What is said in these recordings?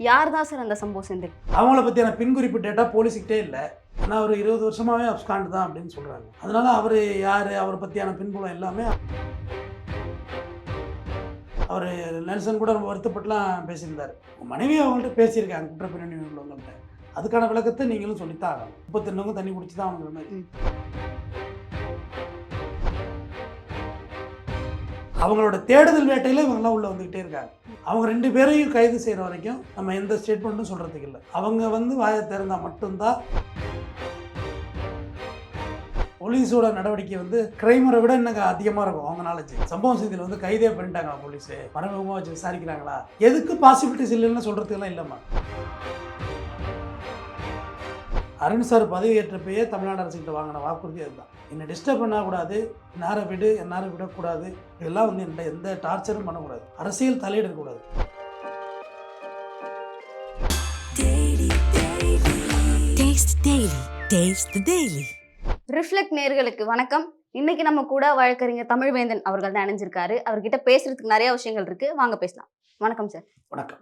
யார் தான் சார் அந்த சம்பவ செந்தில் அவங்கள பற்றியான பின்குறிப்பு டேட்டா போலீஸுக்கிட்டே இல்லை. ஏன்னா அவர் இருபது வருஷமாகவே அப்ஸ்காண்ட் தான் அப்படின்னு சொல்கிறாங்க அதனால அவர் யார் அவரை பற்றியான பின்புலம் எல்லாமே அவர் நெல்சன் கூட ரொம்ப வருத்தப்பட்டுலாம் பேசியிருந்தார். மனைவி அவங்கள்ட்ட பேசியிருக்காங்க குற்றப்பின்னணி உள்ளவங்கள்ட்ட. அதுக்கான விளக்கத்தை நீங்களும் சொல்லித்தான் ஆகணும். முப்பத்தெண்டுவங்க தண்ணி குடிச்சு தான் அவங்கிற மாதிரி அவங்களோட தேடுதல் வேட்டையில் இவங்கெல்லாம் உள்ளே வந்துக்கிட்டே இருக்காங்க. அவங்க ரெண்டு பேரையும் கைது செய்கிற வரைக்கும் நம்ம எந்த ஸ்டேட்மெண்ட்டும் சொல்கிறதுக்கு இல்லை. அவங்க வந்து வாயை திறந்தால் மட்டும்தான் போலீஸோட நடவடிக்கை வந்து கிரைமரை விட இன்னும் அதிகமாக இருக்கும். அவங்க நாலேஜ் சம்பவம் செய்தியில் வந்து கைதே பண்ணிட்டாங்களா போலீஸ்? மறைமுகமாக வச்சு விசாரிக்கிறாங்களா? எதுக்கு பாசிபிலிட்டிஸ் இல்லைன்னு சொல்கிறதுக்கெல்லாம் இல்லைம்மா. அருண் சார் பதவியேற்றப்பயே தமிழ்நாடு அரசுகிட்ட வாங்கின வாக்குறுதி அதுதான். என்னை டிஸ்டர்ப் பண்ணக்கூடாது நேர விடு என்னார விடக்கூடாது இதெல்லாம் வந்து என்கிட்ட எந்த டார்ச்சரும் பண்ணக்கூடாது. அரசியல் தலையிடக்கூடாது Taste Daily. Taste the Daily. Reflect நேர்களுக்கு வணக்கம். இன்னைக்கு நம்ம கூட வழக்கறிஞர் தமிழ்வேந்தன் அவர்கள் தான் இணைஞ்சிருக்காரு. அவர்கிட்ட பேசுறதுக்கு நிறைய விஷயங்கள் இருக்கு. வாங்க பேசலாம். வணக்கம் சார். வணக்கம்.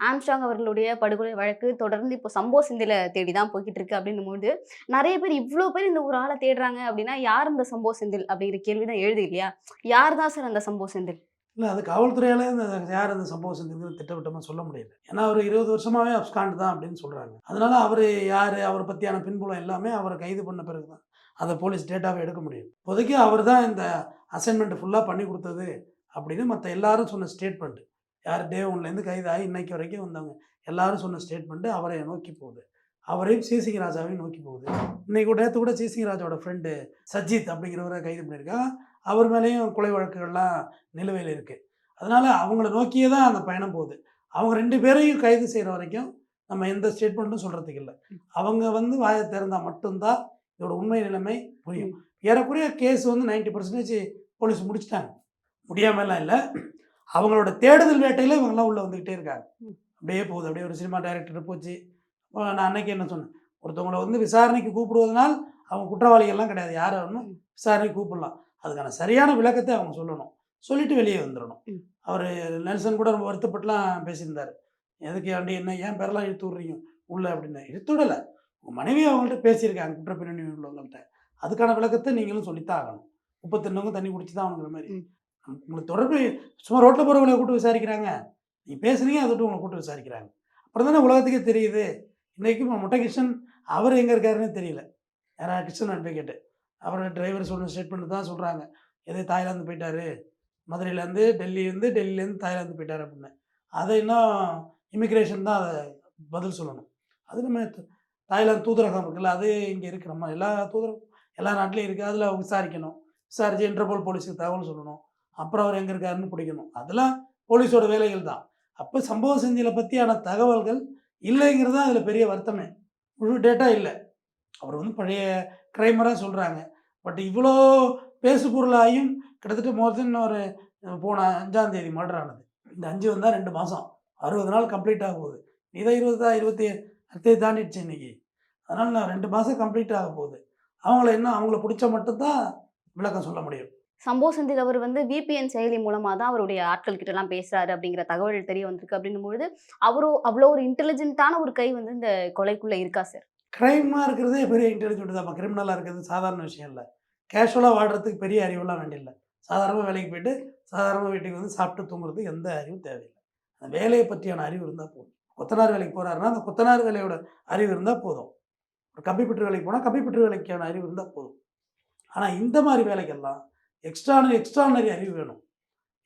ஆம்ஸ்டாங் அவர்களுடைய படுகொலை வழக்கு தொடர்ந்து இப்போ சம்பவ சிந்தில தேடி தான் போய்கிட்டு இருக்கு அப்படின்னும் போது நிறைய பேர் இவ்வளோ பேர் இந்த ஒரு ஆளை தேடுறாங்க அப்படின்னா யார் இந்த சம்பவ செந்தில் அப்படிங்கிற கேள்வி தான் எழுது இல்லையா? யார் தான் சார் அந்த சம்பவ செந்தில்? இல்லை அது காவல்துறையால் இந்த யார் அந்த சம்பவம் செஞ்சிருக்குன்னு திட்டவட்டமாக சொல்ல முடியல. ஏன்னா அவர் இருபது வருஷமாகவே அப்ஸ்காண்ட் தான் அப்படின்னு சொல்கிறாங்க அதனால அவர் யார் அவரை பற்றியான பின்புலம் எல்லாமே அவரை கைது பண்ண பிறகு தான் அதை போலீஸ் டேட்டாவை எடுக்க முடியும். இப்போதைக்கு அவர் தான் இந்த அசைன்மெண்ட் ஃபுல்லாக பண்ணி கொடுத்தது அப்படின்னு மற்ற எல்லாரும் சொன்ன ஸ்டேட்மெண்ட் யார் டே ஒன்லேருந்து கைதாகி இன்னைக்கு வரைக்கும் வந்தவங்க. எல்லாரும் சொன்ன ஸ்டேட்மெண்ட்டு அவரை நோக்கி போகுது. அவரையும் சிசிங்க ராஜாவையும் நோக்கி போகுது. இன்னைக்கு கூட நேற்று கூட சிசிங்க ராஜாவோட ஃப்ரெண்டு சஜித் அப்படிங்கிறவரை கைது பண்ணியிருக்காங்க அவர் மேலேயும் கொலை வழக்குகள்லாம் நிலுவையில் இருக்குது அதனால் அவங்கள நோக்கியே தான் அந்த பயணம் போகுது. அவங்க ரெண்டு பேரையும் கைது செய்கிற வரைக்கும் நம்ம எந்த ஸ்டேட்மெண்ட்டும் சொல்கிறதுக்கு இல்லை. அவங்க வந்து வாயை திறந்தால் மட்டும்தான் இதோட உண்மை நிலைமை புரியும். ஏறக்குறைய கேஸ் வந்து 90% பர்சன்டேஜ் போலீஸ் முடிச்சிட்டாங்க. முடியாமலாம் இல்லை. அவங்களோட தேடுதல் வேட்டையில் இவங்கெல்லாம் உள்ளே வந்துக்கிட்டே இருக்காங்க. அப்படியே போகுது. அப்படியே ஒரு சினிமா டைரக்டர் போச்சு. நான் அன்னைக்கு என்ன சொன்னேன்? ஒருத்தவங்கள வந்து விசாரணைக்கு கூப்பிடுவதனால் அவங்க குற்றவாளிகள்லாம் கிடையாது. யாரை வேணும் விசாரணைக்கு கூப்பிடலாம். அதுக்கான சரியான விளக்கத்தை அவங்க சொல்லணும். சொல்லிட்டு வெளியே வந்துடணும். அவர் நெல்சன் கூட ரொம்ப வருத்தப்பட்டுலாம் பேசியிருந்தார். எதுக்கு ஆண்டி என்ன ஏன் பேரெல்லாம் இழுத்து விட்றீங்க? உள்ள அப்படின்னு. இழுத்து விடலை. உங்கள் மனைவி அவங்கள்ட்ட பேசியிருக்காங்க. குற்றப்பின்னணி உள்ளவங்கள்ட்ட. அதுக்கான விளக்கத்தை நீங்களும் சொல்லித்தான் ஆகணும். முப்பத்தெண்டுவங்க தண்ணி குடிச்சு தான் அவங்கிற மாதிரி. உங்களுக்கு தொடர்பு சும்மா ரோட்டில் போகிறவங்களை கூப்பிட்டு விசாரிக்கிறாங்க. நீ பேசுனீங்க அதை விட்டு உங்களை கூப்பிட்டு விசாரிக்கிறாங்க. அப்புறம் தானே உலகத்துக்கே தெரியுது. இன்றைக்கும் முட்டை கிருஷ்ணன் அவர் எங்கே இருக்காருன்னு தெரியல. யாரா கிருஷ்ணன் அட்வொகேட்டு அவர் டிரைவர் சொன்ன ஸ்டேட்மெண்ட் தான் சொல்கிறாங்க எதோ தாய்லாந்து போயிட்டாரு. மதுரையிலேருந்து டெல்லியிலேருந்து டெல்லியிலேருந்து தாய்லாந்து போயிட்டார் அப்படின்னு. அதை இன்னும் இமிக்ரேஷன் தான் அதை பதில் சொல்லணும். அது நம்ம தாய்லாந்து தூதரகம் இருக்குல்ல அது இங்கே இருக்கு. நம்ம எல்லா தூதரகம் எல்லா நாட்டிலையும் இருக்குது அதில் விசாரிக்கணும். விசாரித்து இன்டர்போல் போலீஸுக்கு தகவல் சொல்லணும். அப்புறம் அவர் எங்கே இருக்காருன்னு பிடிக்கணும். அதெல்லாம் போலீஸோட வேலைகள் தான். அப்போ சம்பவ செஞ்சில பற்றியான தகவல்கள் இல்லைங்கிறது தான் அதில் பெரிய வருத்தமே. முழு டேட்டா இல்லை. அவர் வந்து பழைய கிரைமராக சொல்கிறாங்க பட் இவ்வளோ பேசு பொருளாயும் கிட்டத்தட்ட மோர் தென் ஒரு போன அஞ்சாம் தேதி மர்டர் ஆனது. இந்த அஞ்சு வந்தால் ரெண்டு மாதம் அறுபது நாள் கம்ப்ளீட் ஆக போகுது. இதை இருபதா இருபத்தி அடுத்தது தாண்டிடுச்சு இன்னைக்கு. அதனால் நான் ரெண்டு மாதம் கம்ப்ளீட் ஆக போகுது. அவங்கள என்ன அவங்கள பிடிச்ச மட்டும்தான் விளக்கம் சொல்ல முடியும். சம்போ செந்தில் அவர் வந்து விபிஎன் செயலி மூலமாக தான் அவருடைய ஆட்கள் கிட்டலாம் எல்லாம் அப்படிங்கிற தகவல் தெரிய வந்திருக்கு அப்படின்னும் பொழுது அவரும் அவ்வளோ ஒரு இன்டெலிஜென்ட்டான ஒரு கை வந்து இந்த கொலைக்குள்ளே இருக்கா சார் க்ரைமாக இருக்கிறதே பெரிய இன்டெலிஜென்ட் தான். கிரிமினலாக இருக்கிறது சாதாரண விஷயம் இல்லை. கேஷுவலாக வாடுறதுக்கு பெரிய அறிவுலாம் வேண்டியில்லை. சாதாரணமாக வேலைக்கு போயிட்டு சாதாரணமாக வீட்டுக்கு வந்து சாப்பிட்டு தூங்குறதுக்கு எந்த அறிவும் தேவையில்லை. அந்த வேலையை பற்றியான அறிவு இருந்தால் போதும். கொத்தனார் வேலைக்கு போகிறாருன்னா அந்த கொத்தனார் வேலையோட அறிவு இருந்தால் போதும். ஒரு கம்ப்யூட்டர் வேலைக்கு போனால் கம்ப்யூட்டர் வேலைக்கான அறிவு இருந்தால் போதும். ஆனால் இந்த மாதிரி வேலைக்கெல்லாம் எக்ஸ்ட்ரானரி எக்ஸ்ட்ரானரி அறிவு வேணும்.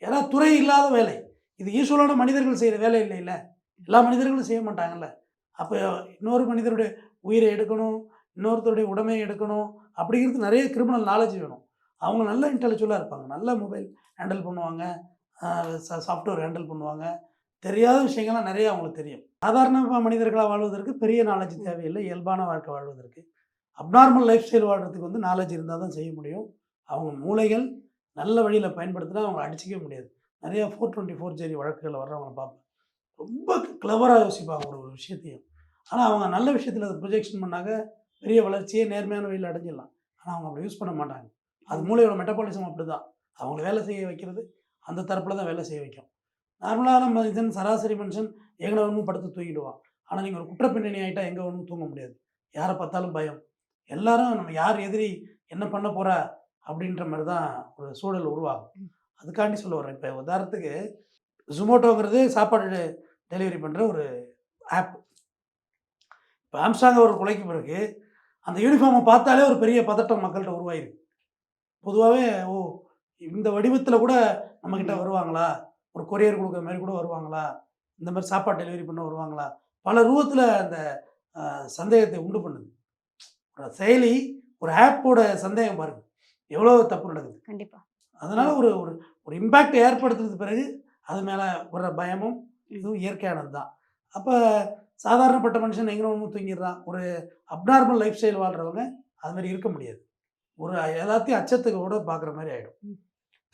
ஏன்னா துறை இல்லாத வேலை. இது யூஸ்வலான மனிதர்கள் செய்கிற வேலை இல்லை இல்லை எல்லா மனிதர்களும் செய்ய மாட்டாங்கல்ல? அப்போ இன்னொரு மனிதருடைய உயிரை எடுக்கணும் இன்னொருத்தருடைய உடமையை எடுக்கணும் அப்படிங்கிறது நிறைய கிரிமினல் நாலேஜ் வேணும். அவங்க நல்ல இன்டெலெக்சுவலாக இருப்பாங்க. நல்ல மொபைல் ஹேண்டில் பண்ணுவாங்க. சாஃப்ட்வேர் ஹேண்டில் பண்ணுவாங்க. தெரியாத விஷயங்கள்லாம் நிறைய அவங்களுக்கு தெரியும். சாதாரண மனிதர்களாக வாழ்வதற்கு பெரிய நாலேஜ் தேவையில்லை. இயல்பான வாழ்க்கை வாழ்வதற்கு. அப்நார்மல் லைஃப் ஸ்டைல் வாழ்கிறதுக்கு வந்து நாலேஜ் இருந்தால் தான் செய்ய முடியும். அவங்க மூளைகள் நல்ல வழியில் பயன்படுத்தினா அவங்கள அடிச்சிக்கவே முடியாது. நிறைய ஃபோர் டுவெண்ட்டி ஃபோர் ஜேரி வழக்குகளில் வர்றவங்களை பார்ப்பேன். ரொம்ப கிளவராக யோசிப்பாங்க ஒரு ஒரு விஷயத்தையும். ஆனால் அவங்க நல்ல விஷயத்தில் அதை ப்ரொஜெக்ஷன் பண்ணாங்க பெரிய வளர்ச்சியே நேர்மையான வழியில் அடைஞ்சிடலாம். ஆனால் அவங்க அப்படி யூஸ் பண்ண மாட்டாங்க. அது மூளையோட மெட்டபாலிசம் அப்படி தான் அவங்கள வேலை செய்ய வைக்கிறது அந்த தரப்பில் தான் வேலை செய்ய வைக்கும். நார்மலான மனிதன் சராசரி மனுஷன் எங்கே ஒன்றும் படுத்து தூங்கிடுவான். ஆனால் நீங்கள் ஒரு குற்றப்பின்னணி ஆகிட்டா எங்கே ஒன்றும் தூங்க முடியாது. யாரை பார்த்தாலும் பயம். எல்லாரும் நம்ம யார் எதிரி என்ன பண்ண போகிறா அப்படின்ற மாதிரி தான் ஒரு சூழல் உருவாகும். அதுக்காண்டி சொல்ல வரேன் இப்போ உதாரணத்துக்கு ஜொமோட்டோங்கிறது சாப்பாடு டெலிவரி பண்ணுற ஒரு ஆப் இப்போ ஆம்ஸ்டாங் ஒரு கொலைக்கு பிறகு அந்த யூனிஃபார்மை பார்த்தாலே ஒரு பெரிய பதட்டம் மக்கள்கிட்ட உருவாயிருக்கு. பொதுவாகவே ஓ இந்த வடிவத்தில் கூட நம்மக்கிட்ட வருவாங்களா? ஒரு கொரியர் கொடுக்குற மாதிரி கூட வருவாங்களா? இந்த மாதிரி சாப்பாடு டெலிவரி பண்ண வருவாங்களா? பல ரூபத்தில் அந்த சந்தேகத்தை உண்டு பண்ணுது. ஒரு செயலி ஒரு ஆப்போட சந்தேகம் பாருங்க. எவ்வளோ தப்பு நடக்குது. கண்டிப்பா. அதனால ஒரு ஒரு ஒரு இம்பேக்ட் ஏற்படுத்துனது பிறகு அது மேலே வர்ற பயமும் இதுவும் இயற்கையானது தான். அப்போ சாதாரணப்பட்ட மனுஷன் எங்கே ஒன்று தூங்கிடுறான். ஒரு அப்நார்மல் லைஃப் ஸ்டைல் வாழ்கிறவங்க அது மாதிரி இருக்க முடியாது. ஒரு எல்லாத்தையும் அச்சத்துக்கு கூட பார்க்குற மாதிரி ஆகிடும்.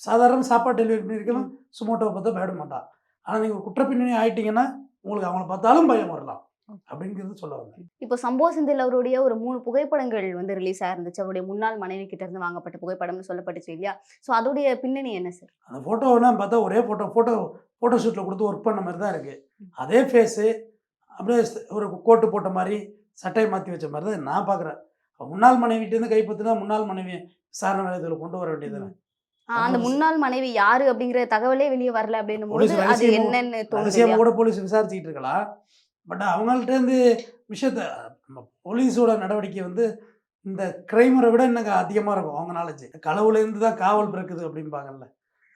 சாதாரண சாப்பாடு டெலிவரி பண்ணியிருக்கலாம் சுமோட்டோவை பார்த்தா பயப்பட மாட்டான். ஆனால் நீங்கள் ஒரு குற்றப்பின்னணி ஆயிட்டீங்கன்னா உங்களுக்கு அவங்கள பார்த்தாலும் பயம் வரலாம். அப்படிங்கிறது சொல்ல வந்தேன் இப்போ சம்பவ செந்தில் அவருடைய ஒரு மூணு புகைப்படங்கள் வந்து ரிலீஸ் ஆயிருந்துச்சு. அவருடைய முன்னாள் மனைவி கிட்ட இருந்து வாங்கப்பட்ட புகைப்படம்னு சொல்லப்பட்டுச்சு இல்லையா? ஸோ அதோடைய பின்னணி என்ன சார் அந்த ஃபோட்டோவெல்லாம் பார்த்தா ஒரே ஃபோட்டோ ஃபோட்டோ ஃபோட்டோ ஷூட்டில் கொடுத்து ஒர்க் பண்ண மாதிரி தான் இருக்குது அதே ஃபேஸு அப்படியே ஒரு கோட்டு போட்ட மாதிரி சட்டையை மாற்றி வச்ச மாதிரி தான் நான் பார்க்குறேன். முன்னாள் மனைவிட்டேருந்து கைப்பற்றினா முன்னாள் மனைவி விசாரணை நிலையத்தில் கொண்டு வர வேண்டியது அந்த முன்னாள் மனைவி யாரு அப்படிங்கிற தகவலே வெளியே வரல இல்லையா? கூட போலீஸ் விசாரிச்சுக்கிட்டு இருக்கலாம். பட் அவங்கள்ட்டேருந்து விஷயத்த நம்ம போலீஸோட நடவடிக்கை வந்து இந்த கிரைமரை விட இன்னும் அதிகமாக இருக்கும். அவங்க நாலேஜ் களவுலேருந்து தான் காவல் பிறக்குது அப்படிம்பாங்கல்ல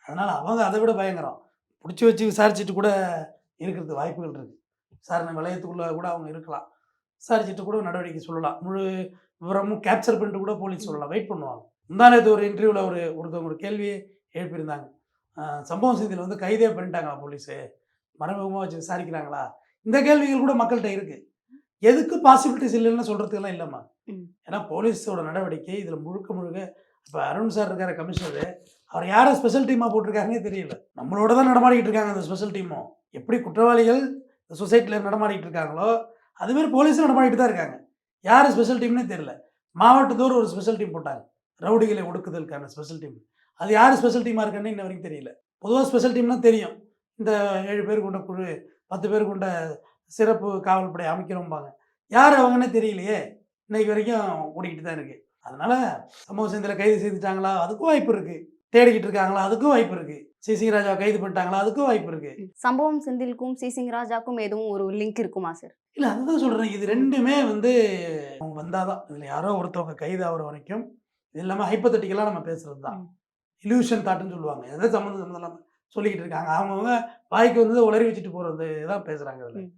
அதனால் அவங்க அதை விட பயங்கரம். பிடிச்சி வச்சு விசாரிச்சுட்டு கூட இருக்கிறது வாய்ப்புகள் இருக்குது விசாரணை வளையத்துக்குள்ளே கூட அவங்க இருக்கலாம். விசாரிச்சுட்டு கூட நடவடிக்கை சொல்லலாம். முழு விவரமும் கேப்சர் பண்ணிட்டு கூட போலீஸ் சொல்லலாம். வெயிட் பண்ணுவாங்க. முந்தானத்து ஒரு இன்டர்வியூவில் ஒரு ஒருத்தவங்க ஒரு கேள்வியே எழுப்பியிருந்தாங்க. சம்பவம் செய்தியில் வந்து கைதே பண்ணிட்டாங்களா போலீஸு? மறைமுகமாக வச்சு விசாரிக்கிறாங்களா? இந்த கேள்விகள் கூட மக்கள்கிட்ட இருக்குது எதுக்கு பாசிபிலிட்டிஸ் இல்லைன்னு சொல்கிறதுக்கெல்லாம் இல்லைம்மா. ஏன்னா போலீஸோட நடவடிக்கை இதில் முழுக்க முழுக்க இப்போ அருண் சார் இருக்கார கமிஷனரு. அவர் யாரை ஸ்பெஷல் டீமாக போட்டிருக்காருன்னே தெரியல. நம்மளோட தான் நடமாடிக்கிட்டு இருக்காங்க அந்த ஸ்பெஷல் டீமும் எப்படி குற்றவாளிகள் இந்த சொசைட்டியில் நடமாடிக்கிட்டு இருக்காங்களோ அதுமாரி போலீஸும் நடமாடிட்டு தான் இருக்காங்க. யார் ஸ்பெஷல் டீம்னே தெரியல. மாவட்டத்தோறும் ஒரு ஸ்பெஷல் டீம் போட்டாங்க. ரவுடிகளை ஒடுக்குதலுக்கான ஸ்பெஷல் டீம் அது யார் ஸ்பெஷல் டீமாக இருக்கான்னு இன்ன வரைக்கும் தெரியல. பொதுவாக ஸ்பெஷல் டீம்னா தெரியும். இந்த ஏழு பேர் கொண்ட குழு பத்து பேர் கொண்ட சிறப்பு காவல்படை அமைக்கிறோம்பாங்க. யார் அவங்கன்னே தெரியலையே. இன்னைக்கு வரைக்கும் ஓடிக்கிட்டு தான் இருக்கு. அதனால சமூக சேந்தில் கைது செய்துட்டாங்களா? அதுக்கும் வாய்ப்பு இருக்கு. தேடிக்கிட்டு இருக்காங்களா? அதுக்கும் வாய்ப்பு இருக்கு. சிசி ராஜாவை கைது பண்ணிட்டாங்களா? அதுக்கும் வாய்ப்பு இருக்கு. சம்பவம் செந்திலுக்கும் சி. சிங் ராஜாக்கும் எதுவும் ஒரு லிங்க் இருக்குமா சார்? இல்லை அதுதான் சொல்கிறேன் இது ரெண்டுமே வந்து அவங்க வந்தாதான் இதில் யாரோ ஒருத்தவங்க கைது ஆகிற வரைக்கும் இது இல்லாமல் ஹைப்பத்தட்டிக்கலாக நம்ம பேசுறது தான். இல்யூஷன் தாட்டுன்னு சொல்லுவாங்க. எதை சம்மந்தம் சம்மந்தம் இல்லாமல் சொல்லிக்கிட்டு இருக்காங்க. அவங்கவுங்க வாய்க்கு வந்து உளறி வச்சுட்டு போகிறது தான் பேசுகிறாங்க இதில்.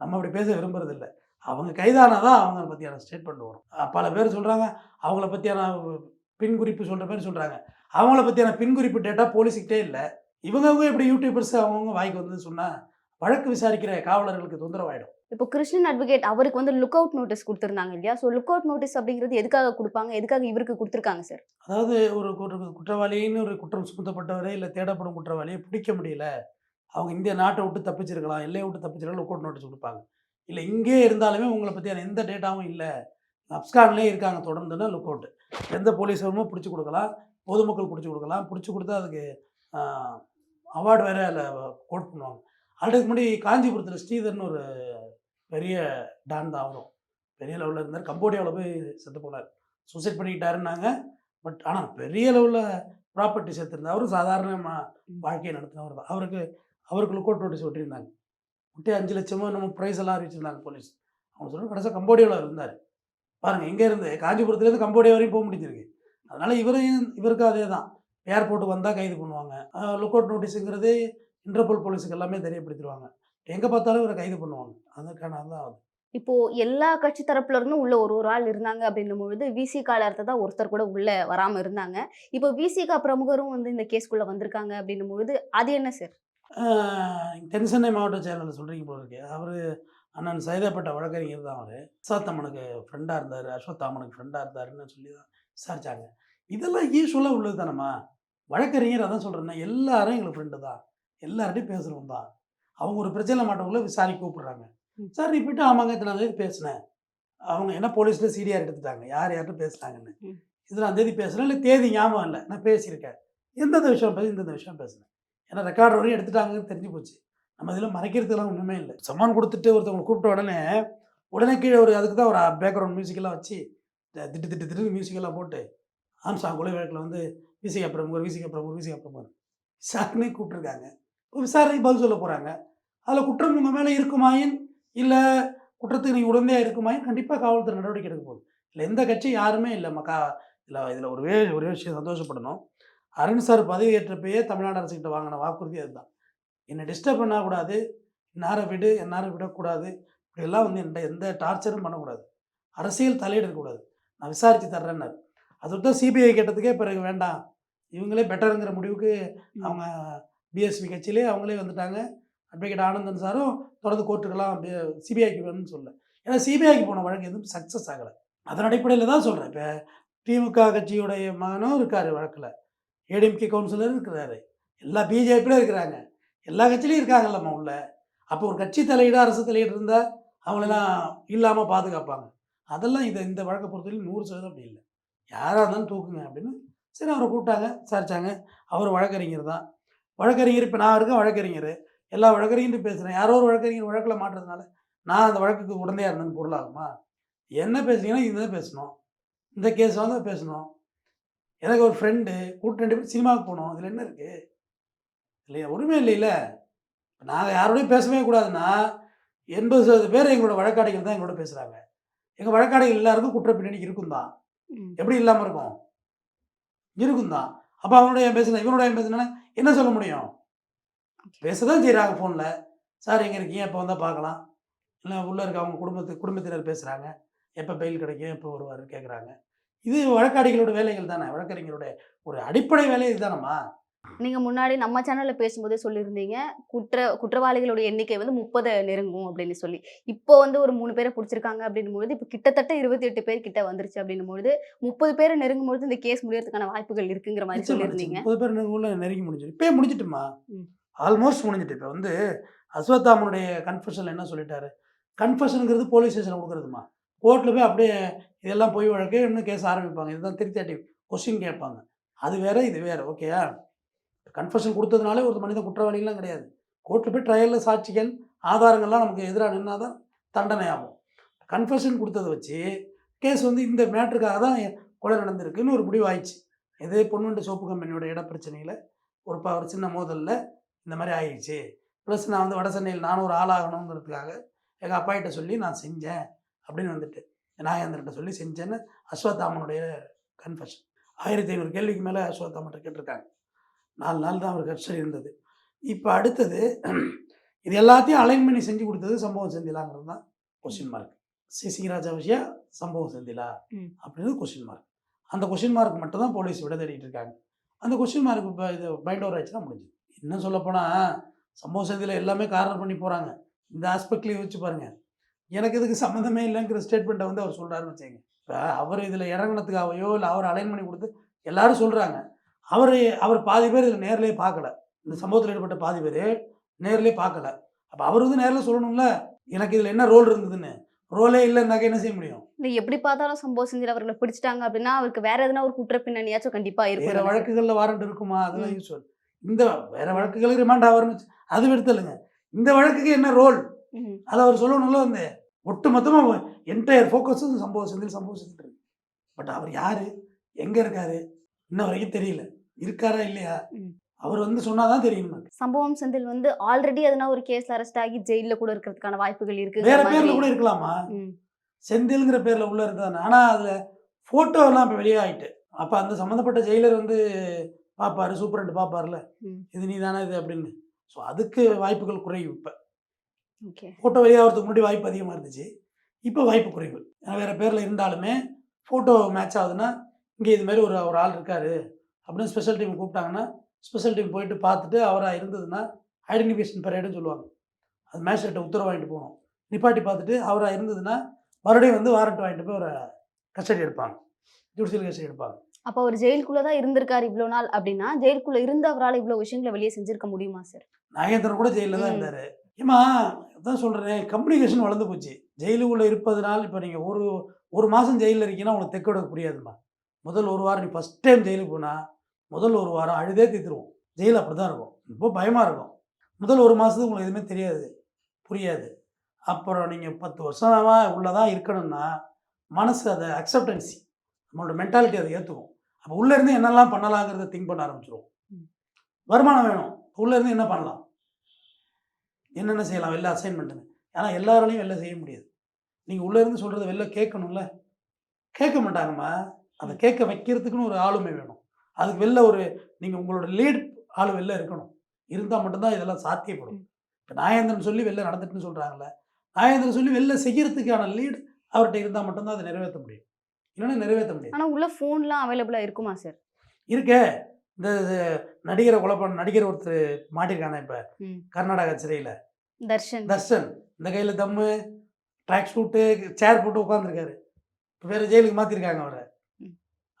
நம்ம அப்படி பேச விரும்புறது இல்லை. அவங்க கைதானாதான் அவங்கள பற்றியான ஸ்டேட்மெண்ட் வரும். பல பேர் சொல்கிறாங்க அவங்கள பற்றியான பின் குறிப்பு சொல்கிற மாதிரி சொல்கிறாங்க அவங்கள பற்றியான பின் குறிப்பு டேட்டா போலீஸுக்கிட்டே இல்லை. இவங்கவுங்க எப்படி யூடியூபர்ஸ் அவங்கவுங்க வாய்க்கு வந்து சொன்னால் வழக்கு விசாரிக்கிற காவலர்களுக்கு தொந்தரவாயிடும். இப்போ கிருஷ்ணன் அட்வொகேட் அவருக்கு வந்து லுக் அவுட் நோட்டீஸ் கொடுத்துருந்தாங்க இல்லையா? ஸோ லுக் அவுட் நோட்டீஸ் அப்படிங்கிறது எதுக்காக கொடுப்பாங்க? எதுக்காக இவருக்கு கொடுத்துருக்காங்க சார் அதாவது ஒரு குற்ற- குற்றவாளின்னு ஒரு குற்றம் சுமத்தப்பட்டவரை இல்லை தேடப்படும் குற்றவாளியை பிடிக்க முடியல. அவங்க இந்திய நாட்டை விட்டு தப்பிச்சிருக்கலாம் எல்லையை விட்டு தப்பிச்சிருக்கலாம் லுக் அவுட் நோட்டீஸ் கொடுப்பாங்க. இல்லை இங்கே இருந்தாலுமே உங்களை பற்றியான எந்த டேட்டாவும் இல்லை. அப்ஸ்கான்லேயே இருக்காங்க தொடர்ந்துன்னா லுக் அவுட் எந்த போலீஸ் வருமோ பிடிச்சி கொடுக்கலாம் பொதுமக்கள் பிடிச்சி கொடுக்கலாம். பிடிச்சி கொடுத்தா அதுக்கு அவார்டு வேறு அதில் கோட் பண்ணுவாங்க. ஆல்ரெடி முன்னாடி காஞ்சிபுரத்தில் ஸ்ரீதர்னு ஒரு பெரிய டான் தான் அவரும். பெரிய லெவலில் இருந்தார். கம்போடியாவில் போய் செத்து போனார். சூசைட் பண்ணிக்கிட்டாருன்னாங்க. பட் ஆனால் பெரிய லெவலில் ப்ராப்பர்ட்டி சேர்த்துருந்தா அவரும் சாதாரண ம- வாழ்க்கையை நடத்தினவர் தான் அவருக்கு அவருக்கு லுக் அவுட் நோட்டீஸ் ஒட்டியிருந்தாங்க. ஒட்டி அஞ்சு லட்சமோ நம்ம ப்ரைஸ் எல்லாம் அறிவிச்சிருந்தாங்க போலீஸ் அவங்க சொல்ல கடைசியாக கம்போடியாவில் இருந்தார். பாருங்கள் இங்கே இருந்து காஞ்சிபுரத்துலேருந்து கம்போடியா வரையும் போக முடிஞ்சிருக்கு அதனால் இவரையும் இவருக்கும் அதே தான் ஏர்போர்ட்டுக்கு வந்தால் கைது பண்ணுவாங்க. லுக் அவுட் நோட்டீஸுங்கிறது இன்டர்போல் போலீஸுக்கு எல்லாமே தெரியப்படுத்திடுவாங்க. எங்கே பார்த்தாலும் இவரை கைது பண்ணுவாங்க. அதுக்கான அதுதான் அது. இப்போ எல்லா கட்சி தரப்புல இருந்தும் உள்ள ஒரு ஒரு ஆள் இருந்தாங்க அப்படின்னும் பொழுது விசிகால தான் ஒருத்தர் கூட உள்ள வராம இருந்தாங்க. இப்போ விசிகா பிரமுகரும் வந்து இந்த கேஸ்க்குள்ள வந்திருக்காங்க அப்படின்னும் பொழுது அது என்ன சார்? தென்சென்னை மாவட்ட செயலாளர் சொல்கிறீங்க போல இருக்கு. அவர் அண்ணன் சைதாப்பேட்டை வழக்கறிஞர் தான் அவர். அஸ்வத்தாமனுக்கு ஃப்ரெண்டாக இருந்தார் அஸ்வத்தாமனுக்கு ஃப்ரெண்டாக இருந்தாருன்னு சொல்லி தான் விசாரிச்சாங்க. இதெல்லாம் யூஸ்வலாக உள்ளது தானம்மா வழக்கறிஞர் அதான் சொல்கிறேன்னா எல்லாரும் எங்களுக்கு ஃப்ரெண்டு தான். எல்லார்ட்டையும் பேசுகிறவங்க தான். அவங்க ஒரு பிரச்சனை மாட்டவங்கள விசாரிக்க கூப்பிடுறாங்க. சார் ரிப்பீட்டு ஆமாங்க இத்தனாம் தேதி பேசினேன். அவங்க என்ன போலீஸில் சீடியார் எடுத்துட்டாங்க. யார் யார்கிட்ட பேசுனாங்கன்னு. ம். இத்தனாம் தேதி பேசுனேன் இல்லை தேதி ஞாபகம் இல்லை. நான் பேசியிருக்கேன். எந்தெந்த விஷயம் பேசி இந்தந்த விஷயம் பேசினேன். ஏன்னா ரெக்கார்டு வரையும் எடுத்துட்டாங்கன்னு தெரிஞ்சு போச்சு. நம்ம இதில் மறைக்கிறதுலாம் ஒன்றுமே இல்லை. சம்மான் கொடுத்துட்டு ஒருத்தவங்க கூப்பிட்ட உடனே உடனே கீழே ஒரு அதுக்கு தான் ஒரு பேக்ரவுண்ட் மியூசிக்கெல்லாம் வச்சு திட்டு திட்டு திட்டு மியூசிக்கெல்லாம் போட்டு ஆம்சாங் கொலை வழக்கில் வந்து விசிக பிரமுகர் விசிக பிரமுகர் விசிக பிரமுகர் விசாரணை கூப்பிட்ருக்காங்க விசாரணைக்கு பதில் சொல்ல போகிறாங்க அதில் குற்றம் உங்கள் மேலே இருக்குமாயின்? இல்லை குற்றத்துக்கு நீங்கள் உடந்தையாக இருக்குமாயின்? கண்டிப்பாக காவல்துறை நடவடிக்கை எடுக்க போகுது. இல்லை எந்த கட்சி யாருமே இல்லை. மக்கா இல்லை இதில் ஒரு ஒரே விஷயம் சந்தோஷப்படணும். அருண் சார் பதவி ஏற்றப்பயே தமிழ்நாடு அரசுக்கிட்ட வாங்கின வாக்குறுதி அதுதான். என்னை டிஸ்டர்ப் பண்ணக்கூடாது இன்னாரை விடு என்னாரை விடக்கூடாது இப்படியெல்லாம் வந்து என்கிட்ட எந்த டார்ச்சரும் பண்ணக்கூடாது. அரசியல் தலையிடக்கூடாது நான் விசாரித்து தர்றேன்னாரு. அது விட்டு சிபிஐ கேட்டதுக்கே பிறகு வேண்டாம். இவங்களே பெட்டருங்கிற முடிவுக்கு அவங்க பிஎஸ்பி கட்சியிலே அவங்களே வந்துட்டாங்க. அட்வொகேட் ஆனந்தன் சாரும் தொடர்ந்து கோர்ட்டுக்கெல்லாம் சிபிஐக்கு வேணும்னு சொல்ல ஏன்னா சிபிஐக்கு போன வழக்கு எதுவும் சக்ஸஸ் ஆகலை. அதன் அடிப்படையில் தான் சொல்கிறேன் இப்போ திமுக கட்சியுடைய மகனும் இருக்கார் வழக்கில். ஏடிஎம்கே கவுன்சிலரும் இருக்கிறாரு. எல்லா பிஜேபியிலும் இருக்கிறாங்க. எல்லா கட்சியிலையும் இருக்காங்கல்லம்மா உள்ள. அப்போ ஒரு கட்சி தலையீடு அரசு தலையீடு இருந்தால் அவங்களெல்லாம் இல்லாமல் பாதுகாப்பாங்க. அதெல்லாம் இதை இந்த வழக்கை பொறுத்தவரைக்கும் நூறு சதவீதம் அப்படி இல்லை. யாராக இருந்தாலும் தூக்குங்க அப்படின்னு சரி அவரை கூப்பிட்டாங்க விசாரிச்சாங்க. அவர் வழக்கறிஞர் தான். வழக்கறிஞர் இப்போ நான் இருக்கேன் வழக்கறிஞர். எல்லா வழக்கறிஞரும் பேசுகிறேன் யாரோ ஒரு வழக்கறிஞர் வழக்கில் மாட்டுறதுனால நான் அந்த வழக்குக்கு உடந்தையாக இருந்தேன்னு பொருளாகுமா? என்ன பேசுனீங்கன்னா இதுதான் பேசணும். இந்த கேஸ் வந்து பேசணும். எனக்கு ஒரு ஃப்ரெண்டு கூட்டு ரெண்டு பேரும் சினிமாவுக்கு போனோம். இதில் என்ன இருக்குது இல்லையா? உரிமை இல்லைல்ல நாங்கள் யாரோடையும் பேசவே கூடாதுன்னா எண்பது சதவீத பேர் எங்களோட வழக்காடைகள் தான் எங்களோட பேசுகிறாங்க எங்கள் வழக்காடைகள் எல்லாருக்கும் குற்ற பின்னணி இருக்கும் தான். எப்படி இல்லாமல் இருக்கும்? இருக்கும் தான் அப்போ அவனோட ஏன் பேசுனா இவனோட ஏன் பேசுனா என்ன சொல்ல முடியும்? பேச தான் செய்கிறாங்க ஃபோனில் சார் எங்கே இருக்கீங்க? எப்போ வந்தால் பார்க்கலாம். இல்லை உள்ளே இருக்க அவங்க குடும்பத்து குடும்பத்தினர் பேசுகிறாங்க எப்போ பெயில் கிடைக்கும்? எப்போ வருவார் கேட்குறாங்க இது வழக்காடிகளோட வேலைகள் தானே. வழக்கறிஞரோட ஒரு அடிப்படை வேலை இதுதானம்மா? நீங்க முன்னாடி நம்ம சேனல்ல பேசும்போதே சொல்லியிருந்தீங்க குற்ற குற்றவாளிகளோட எண்ணிக்கை வந்து முப்பதை நெருங்கும் அப்படின்னு சொல்லி. இப்போ வந்து ஒரு மூணு பேரை பிடிச்சிருக்காங்க அப்படின்னும் பொழுது இப்போ கிட்டத்தட்ட இருபத்தி எட்டு பேர் கிட்ட வந்துருச்சு அப்படின்னும் பொழுது முப்பது பேரை நெருங்கும் பொழுது இந்த கேஸ் முடியறதுக்கான வாய்ப்புகள் இருக்குங்கிற மாதிரி சொல்லியிருந்தீங்க. முப்பது பேர் உள்ள நெருங்கி முடிஞ்சிடும். இப்பயே முடிஞ்சிட்டுமா. ஆல்மோஸ்ட் முடிஞ்சிட்டு. இப்போ வந்து அஸ்வத்தாமனுடைய கன்ஃபெஷனில் என்ன சொல்லிட்டாரு? கன்ஃபெஷனுங்கிறது போலீஸ் ஸ்டேஷனில் கொடுக்குறதுமா? கோர்ட்டில் போய் அப்படியே இதெல்லாம் போய் வழக்கு இன்னும் கேஸ் ஆரம்பிப்பாங்க. இதுதான் த்ரீ தேர்ட்டி கொஸ்டின் கேட்பாங்க. அது வேற இது வேற. ஓகேயா? கன்ஃபெஷன் கொடுத்ததுனாலே ஒரு மனித குற்றவாளிகள்லாம் கிடையாது. கோர்ட்டில் போய் ட்ரையலில் சாட்சிகள் ஆதாரங்கள்லாம் நமக்கு எதிராக நின்னா தான் தண்டனை ஆகும் கன்ஃபெஷன் கொடுத்ததை வச்சு கேஸ் வந்து இந்த மேட்ருக்காக தான் கொலை நடந்திருக்குன்னு ஒரு முடிவு ஆயிடுச்சு. இதே பொன்னுண்டு சோப்பு கம்பெனியோட இட பிரச்சனையில் ஒரு ப ஒரு சின்ன மோதலில் இந்த மாதிரி ஆயிடுச்சு. ப்ளஸ் நான் வந்து வட சென்னையில் நானும் ஒரு ஆளாகணுங்கிறதுக்காக எங்கள் அப்பாகிட்ட சொல்லி நான் செஞ்சேன் அப்படின்னு வந்துட்டு நாகேந்திரன்ட்ட சொல்லி செஞ்சேன்னு அஸ்வத்தாமனுடைய கன்ஃபெஷன் ஆயிரத்தி ஐநூறு கேள்விக்கு மேலே அஸ்வத்தாமன்ட்ட கேட்டிருக்காங்க. நாலு நாள் தான் அவர் கஸ்டடி இருந்தது. இப்போ அடுத்தது இது எல்லாத்தையும் அலைன் பண்ணி செஞ்சு கொடுத்தது சம்பவம் செந்திலாங்கிறது தான் கொஸ்டின் மார்க் சிசி ராஜா விஷயா சம்பவம் செந்திலா ம். அப்படின்னு கொஸ்டின் மார்க் அந்த கொஸ்டின் மார்க் மட்டும் தான் போலீஸ் விட தேடிட்டு இருக்காங்க. அந்த கொஸ்டின் மார்க் இப்போ இது பைண்ட் ஓவர் ஆச்சுன்னா முடிஞ்சுது. இன்னும் சொல்லப்போனால் சம்பவ செய்தியில் எல்லாமே காரணம் பண்ணி போகிறாங்க இந்த ஆஸ்பெக்ட்லேயே வச்சு பாருங்கள் எனக்கு இதுக்கு சம்மந்தமே இல்லைங்கிற ஸ்டேட்மெண்ட்டை வந்து அவர் சொல்கிறாருன்னு வச்சுங்க இப்போ அவர் இதில் இறங்கினதுக்காகவோ இல்லை அவர் அலைன் பண்ணி கொடுத்து எல்லாரும் சொல்கிறாங்க அவர் அவர் பாதி பேர் இதில் நேர்லேயே பார்க்கல. இந்த சம்பவத்தில் ஈடுபட்ட பாதி பேர் நேர்லேயே பார்க்கல. அப்போ அவர் வந்து நேரில் சொல்லணும்ல? எனக்கு இதில் என்ன ரோல் இருந்ததுன்னு? ரோலே இல்லைன்னாக்க என்ன செய்ய முடியும்? இல்லை எப்படி பார்த்தாலும் சம்பவ செந்தில் அவர்களை பிடிச்சிட்டாங்க அப்படின்னா அவருக்கு வேற எதனா ஒரு குற்ற பின்னணியாச்சும் கண்டிப்பா வேற இருக்கும் வழக்குகளில் வாரண்ட் இருக்குமா? அதெல்லாம். யூஸ்வல் இந்த வேற வழக்குகளுக்கு ரிமாண்ட் ஆவார்னு அது விடுத்தலுங்க இந்த வழக்குக்கு என்ன ரோல். அதை அவர் சொல்லணும்ல வந்து. ஒட்டு மொத்தமாக என்டையர் ஃபோக்கஸும் சம்பவ செந்தில் சம்பவ செந்தில் இருக்கு. பட் அவர் யாரு? எங்கே இருக்காரு? இன்ன வரைக்கும் தெரியல. இருக்காரா இல்லையா. அவர் வந்து சொன்னாதான் தெரியும். சம்பவம் செந்தில் வந்து ஆல்ரெடி எதனா ஒரு கேஸ்ல அரெஸ்ட் ஆகி ஜெயில கூட இருக்கிறதுக்கான வாய்ப்புகள் இருக்கு. வேற பேர்ல கூட இருக்கலாமா. செந்தில்ங்கிற பேர்ல உள்ள இருந்தானே ஆனா அதுல போட்டோலாம் இப்போ வெளியாயிட்டு. அப்ப அந்த சம்மந்தப்பட்ட ஜெயிலர் வந்து பார்ப்பாரு சூப்பரண்ட் பார்ப்பார்ல ம். இது நீ தானே இது அப்படின்னு. ஸோ அதுக்கு வாய்ப்புகள் குறையும் இப்போ. ஃபோட்டோ வெளியாகிறதுக்கு முன்னாடி வாய்ப்பு அதிகமாக இருந்துச்சு. இப்போ வாய்ப்பு குறைவு. ஏன்னா வேறு பேரில் இருந்தாலுமே ஃபோட்டோ மேட்ச் ஆகுதுன்னா இங்கே இது மாதிரி ஒரு ஒரு ஆள் இருக்காரு. அப்படின்னு ஸ்பெஷல் டீம் கூப்பிட்டாங்கன்னா ஸ்பெஷல் டீம் போயிட்டு பார்த்துட்டு அவராக இருந்ததுன்னா ஐடென்டிஃபிகேஷன் பரேடுன்னு சொல்லுவாங்க. அது மேஜிஸ்ட்ரேட்டை உத்தரவு வாங்கிட்டு போகணும். நிப்பாட்டி பார்த்துட்டு அவராக இருந்ததுன்னா மறுபடியும் வந்து வாரண்ட் வாங்கிட்டு போய் ஒரு கஸ்டடி எடுப்பாங்க. ஜுடிஷியல் கஸ்டடி எடுப்பாங்க. அப்போ அவர் ஜெயிலுக்குள்ள தான் இருந்திருக்காரு இவ்வளவு நாள் அப்படின்னா ஜெயிலுக்குள்ள இருந்த அவரால் இவ்வளவு விஷயங்களை வெளியே செஞ்சிருக்க முடியுமா சார் நாகேந்திரன் கூட ஜெயிலில் தான். இருந்தார். ஏமா அதான் சொல்கிறேன் கம்யூனிகேஷன் வளர்ந்து போச்சு. ஜெயிலுக்குள்ளே இருப்பதனால் இப்போ நீங்கள் ஒரு ஒரு மாதம் ஜெயிலில் இருக்கீங்கன்னா உங்களுக்கு தெக்கோட புரியாதும்மா முதல் ஒரு வாரம் நீ ஃபஸ்ட் டைம் ஜெயிலுக்கு போனால் முதல் ஒரு வாரம் அழுதே தீத்துருவோம் ஜெயில் அப்படி தான் இருக்கும். இப்போ பயமாக இருக்கும். முதல் ஒரு மாதத்துக்கு உங்களுக்கு எதுவுமே தெரியாது. புரியாது. அப்புறம் நீங்கள் பத்து வருஷமாக உள்ளதாக இருக்கணும்னா மனசு அதை அக்செப்டன்சி நம்மளோட மென்டாலிட்டி அதை ஏற்றுக்கும் அப்போ உள்ளேருந்து என்னெல்லாம் பண்ணலாங்கிறத திங்க் பண்ண ஆரம்பிச்சிருவோம். வருமானம் வேணும். உள்ளேருந்து என்ன பண்ணலாம்? என்னென்ன செய்யலாம்? வெளில அசைன்மெண்ட்டுன்னு ஏன்னா எல்லாராலையும் வெளில செய்ய முடியாது. நீங்கள் உள்ளேருந்து சொல்கிறத வெளில கேட்கணும்ல? கேட்க மாட்டாங்கம்மா. அதை கேட்க வைக்கிறதுக்குன்னு ஒரு ஆளுமை வேணும். அதுக்கு வெளில ஒரு நீங்கள் உங்களோட லீட் ஆள் வெளில இருக்கணும். இருந்தால் மட்டும்தான் இதெல்லாம் சாத்தியப்படும். இப்போ நாயேந்திரன் சொல்லி வெளில நடந்துட்டுன்னு சொல்கிறாங்களே நாயேந்திரன் சொல்லி வெளில செய்யறதுக்கான லீட் அவர்கிட்ட இருந்தால் மட்டும்தான் அதை நிறைவேற்ற முடியும். இல்லைன்னா நிறைவேற்ற முடியாது. ஆனா உள்ள போன்லாம் அவைலபிளா இருக்குமா சார் இருக்கே. இந்த நடிகரை கொலை பண்ண நடிகர் ஒருத்தர் மாட்டிருக்கானே இப்போ. கர்நாடகா சிறையில். தர்ஷன். தர்ஷன். இந்த கையில் தம்மு ட்ராக் ஷூட்டு சேர் போட்டு உட்காந்துருக்காரு இப்போ வேறு ஜெயிலுக்கு மாற்றிருக்காங்க அவரை.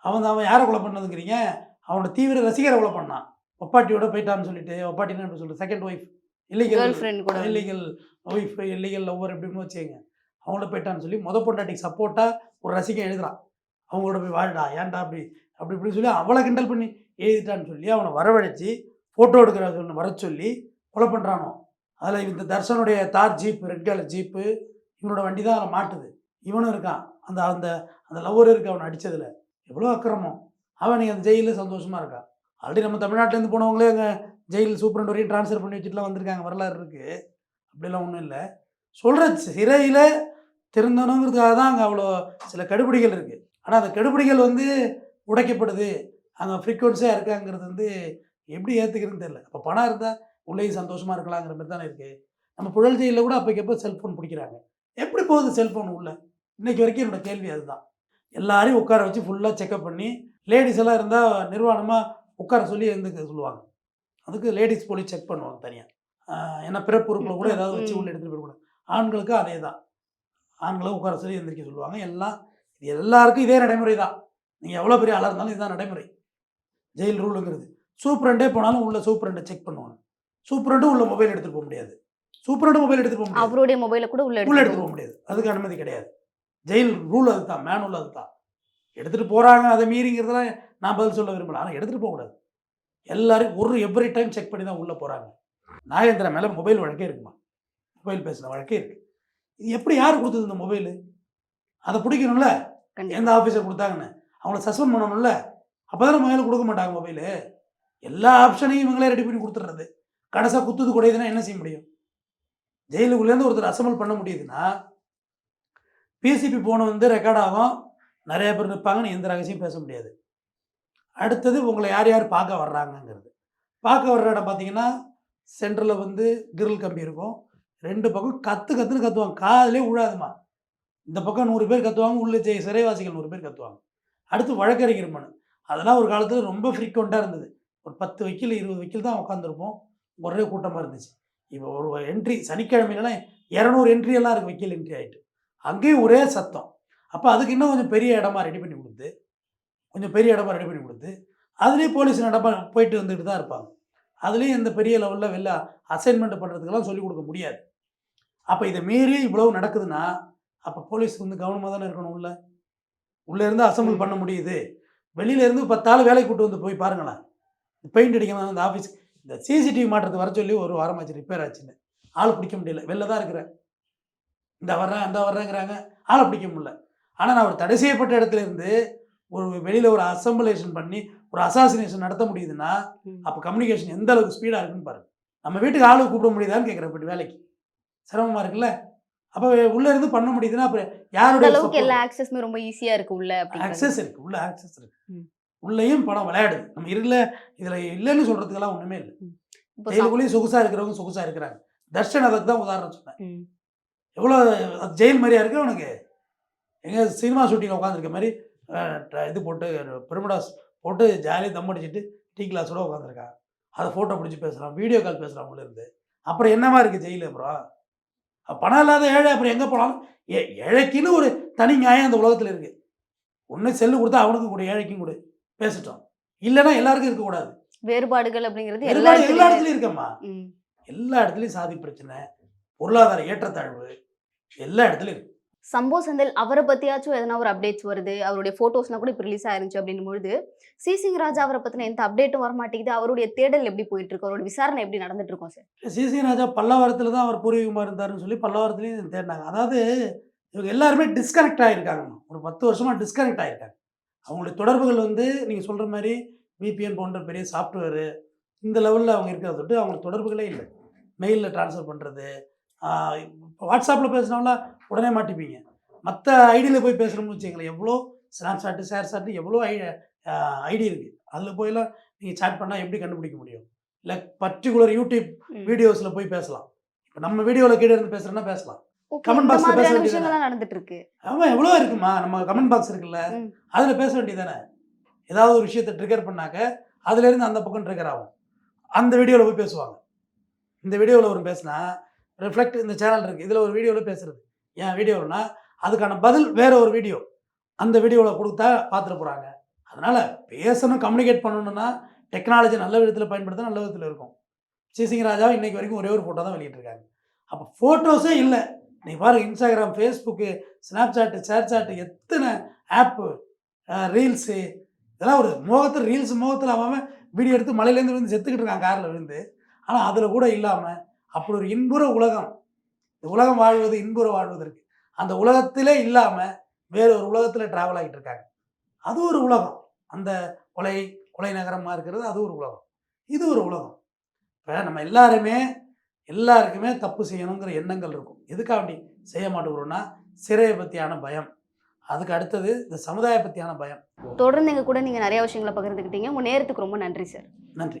அவன் அவன் யாரை கொலை பண்ணதுங்கிறீங்க? அவனோட தீவிர ரசிகரை கொலை பண்ணான். ஒப்பாட்டியோட போயிட்டான்னு சொல்லிட்டு ஒப்பாட்டினா எப்படி சொல்கிறது second wife illegal. Illegal wife illegal lover எப்படின்னு வச்சுக்கோங்க. அவங்கள போயிட்டான்னு சொல்லி முத பொண்டாட்டிக்கு சப்போர்ட்டாக ஒரு ரசிகன் எழுதுறான். அவங்களோட போய் வாழ்டா ஏன்டா அப்படி அப்படி இப்படி சொல்லி அவளை கிண்டல் பண்ணி எழுதிட்டான்னு சொல்லி அவனை வரவழைச்சி ஃபோட்டோ எடுக்கிற சொல்லி வர சொல்லி கொலை பண்ணுறானோ அதில் இந்த தர்ஷனுடைய தார் ஜீப்பு ரெட் கலர் ஜீப்பு இவனோட வண்டி தான் அதில் மாட்டுது. இவனும் இருக்கான். அந்த அந்த அந்த லவ்வர் இருக்கு அவனை அடித்ததில் எவ்வளோ அக்கிரமம். அவன் நீங்கள் அந்த ஜெயிலில் சந்தோஷமாக இருக்கான் ஆல்ரெடி நம்ம தமிழ்நாட்டிலேருந்து போனவங்களே அங்கே ஜெயில் சூப்பரண்ட் வரையும் ட்ரான்ஸ்ஃபர் பண்ணி வச்சுட்டுலாம் வந்திருக்காங்க வரலாறு இருக்குது அப்படிலாம் ஒன்றும் இல்லை. சொல்கிற சிறையில் திறந்தணுங்கிறதுக்காக தான் அங்கே அவ்வளோ சில கடுபிடிகள் இருக்குது ஆனால் அந்த கடுபிடிகள் வந்து உடைக்கப்படுது. அங்கே ஃப்ரீக்வன்சியாக இருக்காங்கிறது வந்து எப்படி ஏற்றுக்கிறதுன்னு தெரில அப்போ பணம் இருந்தால் உள்ளேயும் சந்தோஷமாக இருக்கலாங்கிற மாதிரி தானே இருக்குது நம்ம புழல் ஜெயிலில் கூட அப்போக்கப்போ செல்ஃபோன் பிடிக்கிறாங்க? எப்படி போகுது செல்ஃபோன் உள்ள? இன்றைக்கி வரைக்கும் என்னோடய கேள்வி அதுதான். எல்லாரையும் உட்கார வச்சு ஃபுல்லாக செக்அப் பண்ணி லேடிஸ் எல்லாம் இருந்தால் நிர்வாணமாக உட்கார சொல்லி எழுந்துக்க சொல்லுவாங்க. அதுக்கு லேடிஸ் போலீஸ் செக் பண்ணுவாங்க தனியாக ஏன்னா பிறப்புறுப்பில் கூட ஏதாவது வச்சு உள்ள எடுத்துகிட்டு போயிடக்கூடாது ஆண்களுக்கு அதே தான். ஆண்களை உட்கார சொல்லி எந்திரிக்க சொல்லுவாங்க. எல்லாம் இது எல்லாருக்கும் இதே நடைமுறை தான். நீங்கள் எவ்வளோ பெரிய ஆளாக இருந்தாலும் இதுதான் நடைமுறை. ஜெயில் ரூலுங்கிறது. சூப்பரண்டே போனாலும் உள்ள சூப்பரண்டை செக் பண்ணுவாங்க. சூப்பரண்டும் உள்ள மொபைல் எடுத்துகிட்டு போக முடியாது. சூப்பரண்டும் மொபைல் எடுத்துகிட்டு போக முடியாது. அவருடைய மொபைல கூட உள்ள உள்ள எடுத்து போக முடியாது. அதுக்கு அனுமதி கிடையாது. ஜெயில் ரூல் அதுதான் மேனுவல் அதுதான். எடுத்துகிட்டு போகிறாங்க அதை மீறிங்கிறதுலாம் நான் பதில் சொல்ல விரும்பல. ஆனால் எடுத்துகிட்டு போகக்கூடாது. எல்லாரும் ஒரு எவ்ரி டைம் செக் பண்ணி தான் உள்ளே போகிறாங்க நாகேந்திரா மேலே மொபைல் வழக்கே இருக்குமா? மொபைல் பேசின வழக்கே இருக்குது இது எப்படி யார் கொடுத்தது இந்த மொபைலு அதை பிடிக்கணும்ல. எந்த ஆஃபீஸர் கொடுத்தாங்கன்னு? அவங்கள சஸ்பெண்ட் பண்ணணும்ல? அப்போ தானே மொபைல் கொடுக்க மாட்டாங்க மொபைலு எல்லா ஆப்ஷனையும் இவங்களே ரெடி பண்ணி கொடுத்துட்றது. கடைசியாக குத்துது குடையுதுன்னா என்ன செய்ய முடியும்? ஜெயிலுக்குள்ளேருந்து ஒருத்தர் அசம்பிள் பண்ண முடியுதுன்னா பிசிபி போன வந்து ரெக்கார்ட் ஆகும். நிறைய பேர் நிற்பாங்கன்னு எந்த ரகசியம் பேச முடியாது. அடுத்தது உங்களை யார் யார் பார்க்க வர்றாங்கங்கிறது. பார்க்க வர்ற இடம் பார்த்தீங்கன்னா சென்டரில் வந்து கிரில் கம்பி இருக்கும். ரெண்டு பக்கம் கற்று கற்றுன்னு கத்துவாங்க. காதலே விழாதுமா இந்த பக்கம் நூறு பேர் கத்துவாங்க உள்ள ஜெய சிறைவாசிகள் நூறு பேர் கத்துவாங்க. அடுத்து வழக்கறிஞர் மனு. அதெல்லாம் ஒரு காலத்தில் ரொம்ப ஃப்ரீக்வெண்ட்டாக இருந்தது. ஒரு பத்து வக்கீல் இருபது வைக்கில் தான் உட்காந்துருப்போம் ஒரே கூட்டமாக இருந்துச்சு. இப்போ ஒரு என்ட்ரி சனிக்கிழமையிலலாம் இரநூறு என்ட்ரி எல்லாம் இருக்குது வைக்கில் என்ட்ரி ஆகிட்டு அங்கேயும் ஒரே சத்தம். அப்போ அதுக்கு இன்னும் கொஞ்சம் பெரிய இடமா ரெடி பண்ணி கொடுத்து கொஞ்சம் பெரிய இடமா ரெடி பண்ணி கொடுத்து அதுலேயும் போலீஸ் நடப்பா போயிட்டு வந்துட்டு தான் இருப்பாங்க. அதுலேயும் இந்த பெரிய லெவலில் வெளில அசைன்மெண்ட் பண்ணுறதுக்கெல்லாம் சொல்லிக் கொடுக்க முடியாது. அப்போ இதை மீறி இவ்வளவு நடக்குதுன்னா அப்போ போலீஸ் வந்து கவனமாக தானே இருக்கணும் உள்ள? உள்ளே இருந்து அசம்பிள் பண்ண முடியுது. வெளியில இருந்து பத்தாள் வேலைக்கு கூட்டு வந்து போய் பாருங்களேன். பெயிண்ட் அடிக்கணும் அந்த ஆஃபீஸ் இந்த சிசிடிவி மாற்றத்துக்கு வர சொல்லி ஒரு வாரம் ஆச்சு ரிப்பேர் ஆச்சுன்னு. ஆள் பிடிக்க முடியல. வெளில தான் இருக்கிறேன் இந்த வர்றேன் அந்த வர்றேங்கிறாங்க. ஆளை பிடிக்க முடியல. ஆனால் நான் ஒரு தடை செய்யப்பட்ட இடத்துல இருந்து ஒரு வெளியில் ஒரு அசம்பிளேஷன் பண்ணி ஒரு அசாசினேஷன் நடத்த முடியுதுன்னா. அப்போ கம்யூனிகேஷன் எந்த அளவுக்கு ஸ்பீடாக இருக்குன்னு பாருங்க. நம்ம வீட்டுக்கு ஆளு கூப்பிட முடியுதான்னு கேட்குறேன் இப்படி வேலைக்கு. சிரமமாக இருக்குல்ல? அப்போ உள்ளே இருந்து பண்ண முடியுதுன்னா அப்புறம் யாருடைய அளவுக்கு? எல்லா ஆக்சஸுமே ரொம்ப ஈஸியா இருக்கு உள்ள ஆக்சஸ் இருக்கு உள்ள ஆக்சஸ் இருக்கு. உள்ளேயும் படம் விளையாடுது. நம்ம இல்ல இதுல இல்லைன்னு சொல்றதுக்கெல்லாம் ஒண்ணுமே இல்லை. ஜெயிலுக்குள்ளேயும் சொகுசா இருக்கிறவங்க சொகுசா இருக்கிறாங்க. தர்ஷன் அதுக்கு தான் உதாரணம் சொன்னேன். எவ்வளோ ஜெயில் மாதிரியா இருக்கு அவனுக்கு? எங்க சினிமா ஷூட்டிங் உட்காந்துருக்க மாதிரி இது போட்டு பெருமடாஸ் போட்டு ஜாலியாக தம் அடிச்சிட்டு டீ கிளாஸோட உட்காந்துருக்கான் அதை ஃபோட்டோ பிடிச்சி பேசுகிறான் வீடியோ கால் பேசுகிறான் இருந்து. அப்புறம் என்னவா இருக்குது ஜெயில் அப்புறம் அப்ப பணம் இல்லாத ஏழை அப்புறம் எங்கே போனாலும் ஏ ஏழைக்குன்னு ஒரு தனி நியாயம் அந்த உலகத்தில் இருக்குது ஒன்று செல்லு கொடுத்தா அவனுக்கு கொடு ஏழைக்கும் கொடு பேசிட்டோம். இல்லைன்னா எல்லாருக்கும் இருக்கக்கூடாது வேறுபாடுகள் அப்படிங்கிறது எல்லா எல்லா இடத்துலயும் இருக்கம்மா. எல்லா இடத்துலையும் சாதி பிரச்சனை பொருளாதார ஏற்றத்தாழ்வு எல்லா இடத்துலையும் இருக்கு. சம்போ செந்தில் அவரை பற்றியாச்சும் எதனா ஒரு அப்டேட்ஸ் வருது அவருடைய ஃபோட்டோஸ்லாம் கூட இப்போ ரிலீஸ் ஆயிருந்துச்சு அப்படின்னும் பொழுது சிசிங் ராஜா அவரை பற்றின எந்த அப்டேட்டும் வர மாட்டேங்குது அவருடைய தேடல் எப்படி போயிட்டு இருக்கு அவருடைய விசாரணை எப்படி நடந்துட்டு இருக்கோம் சார் சிசி ராஜா பல்லவரத்தில் தான் அவர் பூர்வீகமாக இருந்தாருன்னு சொல்லி பல்லவரத்துலேயும் தேடினாங்க. அதாவது இவங்க எல்லாருமே டிஸ்கனெக்ட் ஆகிருக்காங்க ஒரு பத்து வருஷமாக டிஸ்கனெக்ட் ஆகிருக்காங்க அவங்களுடைய தொடர்புகள் வந்து நீங்கள் சொல்கிற மாதிரி விபிஎன் போன்ற பெரிய சாஃப்ட்வேரு இந்த லெவலில் அவங்க இருக்கிறத விட்டு அவங்களுக்கு தொடர்புகளே இல்லை. மெயிலில் ட்ரான்ஸ்ஃபர் பண்ணுறது இப்போ வாட்ஸ்அப்பில் பேசுனவங்கள உடனே மாட்டிப்பீங்க. மற்ற ஐடியில் போய் பேசுகிறோம்னு வச்சுங்களேன் எவ்வளோ ஸ்னாப்சாட்டு ஷேர் சாட்டு எவ்வளோ ஐ ஐடி இருக்குது அதில் போயெல்லாம் நீங்கள் சேட் பண்ணால் எப்படி கண்டுபிடிக்க முடியும்? இல்லை பர்டிகுலர் யூடியூப். வீடியோஸில் போய் பேசலாம். இப்போ நம்ம வீடியோவில் கீழே இருந்து பேசுகிறோன்னா பேசலாம். Okay, Comment இந்த box ல பேச வேண்டியது நடந்துட்டு இருக்கு ஆமாம் எவ்வளோ இருக்குமா? நம்ம கமெண்ட் பாக்ஸ் இருக்குல்ல. அதில் பேச வேண்டியதானே ஏதாவது ஒரு விஷயத்தை ட்ரிகர் பண்ணாக்க அதுலேருந்து அந்த பக்கம் ட்ரிகர் ஆகும். அந்த வீடியோவில் போய் பேசுவாங்க. இந்த வீடியோவில் ஒரு பேசினா ரிஃப்ளெக்ட் இந்த சேனல் இருக்குது இதில் ஒரு வீடியோவில் பேசுகிறது ஏன் வீடியோனா அதுக்கான பதில் வேறு ஒரு வீடியோ அந்த வீடியோவில் கொடுத்தா பார்த்துட்டு போகிறாங்க அதனால் பேசணும் கம்யூனிகேட் பண்ணணும்னா டெக்னாலஜி நல்ல விதத்தில் பயன்படுத்த நல்ல விதத்தில் இருக்கும். சிசிங் ராஜாவை இன்றைக்கி வரைக்கும் ஒரே ஒரு ஃபோட்டோ தான் வெளியிட்டிருக்காங்க. அப்போ ஃபோட்டோஸே இல்லை. நீ பாருங்க இன்ஸ்டாகிராம் ஃபேஸ்புக்கு ஸ்னாப்சாட்டு ஷேர்சாட்டு எத்தனை ஆப்பு ரீல்ஸு இதெல்லாம் ஒரு மோகத்தில் ரீல்ஸ் மோகத்தில் அவன் வீடியோ எடுத்து மலையிலேருந்து விழுந்து செத்துக்கிட்டு இருக்கான் காரில் விழுந்து. ஆனால் அதில் கூட இல்லாமல் அப்படி ஒரு இன்புற உலகம். இந்த உலகம் வாழ்வது இன்புற வாழ்வதற்கு அந்த உலகத்திலே இல்லாமல் வேற ஒரு உலகத்தில் ட்ராவல் ஆகிட்டு இருக்காங்க. அது ஒரு உலகம். அந்த கொலை கொலை நகரமாக இருக்கிறது அது ஒரு உலகம். இது ஒரு உலகம். இப்போ நம்ம எல்லாருமே எல்லாருக்குமே தப்பு செய்யணுங்கிற எண்ணங்கள் இருக்கும். எதுக்காக அப்படி செய்ய மாட்டேங்கிறோம்னா சிறையை பற்றியான பயம். அதுக்கு அடுத்தது இந்த சமுதாய பற்றியான பயம். தொடர்ந்து எங்க கூட நீங்க நிறைய விஷயங்களை பகிர்ந்துக்கிட்டீங்க. உங்க நேரத்துக்கு ரொம்ப நன்றி சார். நன்றி.